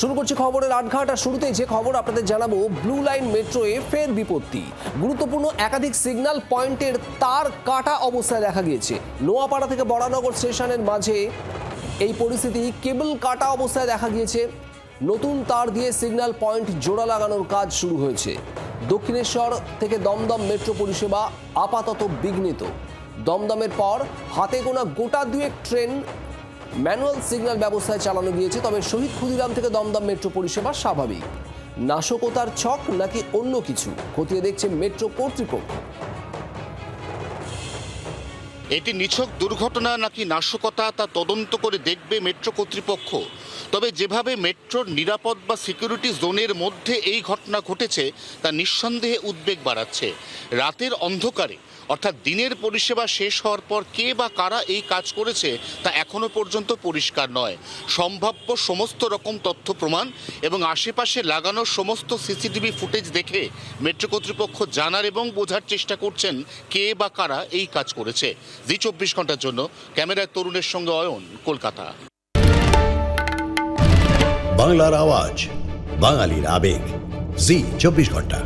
শুরু করছি খবরের আটঘাট আর শুরুতেই যে খবর আপনাদের জানাব ব্লু লাইন মেট্রোয়ে ফের বিপত্তি। গুরুত্বপূর্ণ একাধিক সিগন্যাল পয়েন্টের তার কাটা অবস্থায় দেখা গিয়েছে। নোয়াপাড়া থেকে বরানগর স্টেশনের মাঝে এই পরিস্থিতি কেবল কাটা অবস্থায় দেখা গিয়েছে। নতুন তার দিয়ে সিগন্যাল পয়েন্ট জোড়া লাগানোর কাজ শুরু হয়েছে। দক্ষিণেশ্বর থেকে দমদম মেট্রো পরিষেবা আপাতত বিঘ্নিত। দমদমের পর হাতে গোনা গোটা দুয়েক ট্রেন ম্যানুয়াল সিগন্যাল ব্যবস্থায় চালানো গিয়েছে, তবে শহীদ ক্ষুদিরাম থেকে দমদম মেট্রো পরিষেবা স্বাভাবিক। নাশকতার ছক নাকি অন্য কিছু? খতিয়ে দেখছে মেট্রো কর্তৃপক্ষ। এটি নিছক দুর্ঘটনা নাকি নাশকতা, তা তদন্ত করে দেখবে মেট্রো কর্তৃপক্ষ। তবে যেভাবে মেট্রোর নিরাপদ বা সিকিউরিটি জোনের মধ্যে এই ঘটনা ঘটেছে, তা নিঃসন্দেহে উদ্বেগ বাড়াচ্ছে। রাতের অন্ধকারে অর্থাৎ দিনের পরিষেবা শেষ হওয়ার পর কে বা কারা এই কাজ করেছে তা এখনও পর্যন্ত পরিষ্কার নয়। সম্ভাব্য সমস্ত রকম তথ্য প্রমাণ এবং আশেপাশে লাগানো সমস্ত সিসিটিভি ফুটেজ দেখে মেট্রো কর্তৃপক্ষ জানার এবং বোঝার চেষ্টা করছেন কে বা কারা এই কাজ করেছে। জি চব্বিশ ঘণ্টার জন্য, ক্যামেরায় তরুণের সঙ্গে অয়ন, কলকাতা। বাংলার আওয়াজ, বাঙালির আবেগ। জি চব্বিশ ঘণ্টা।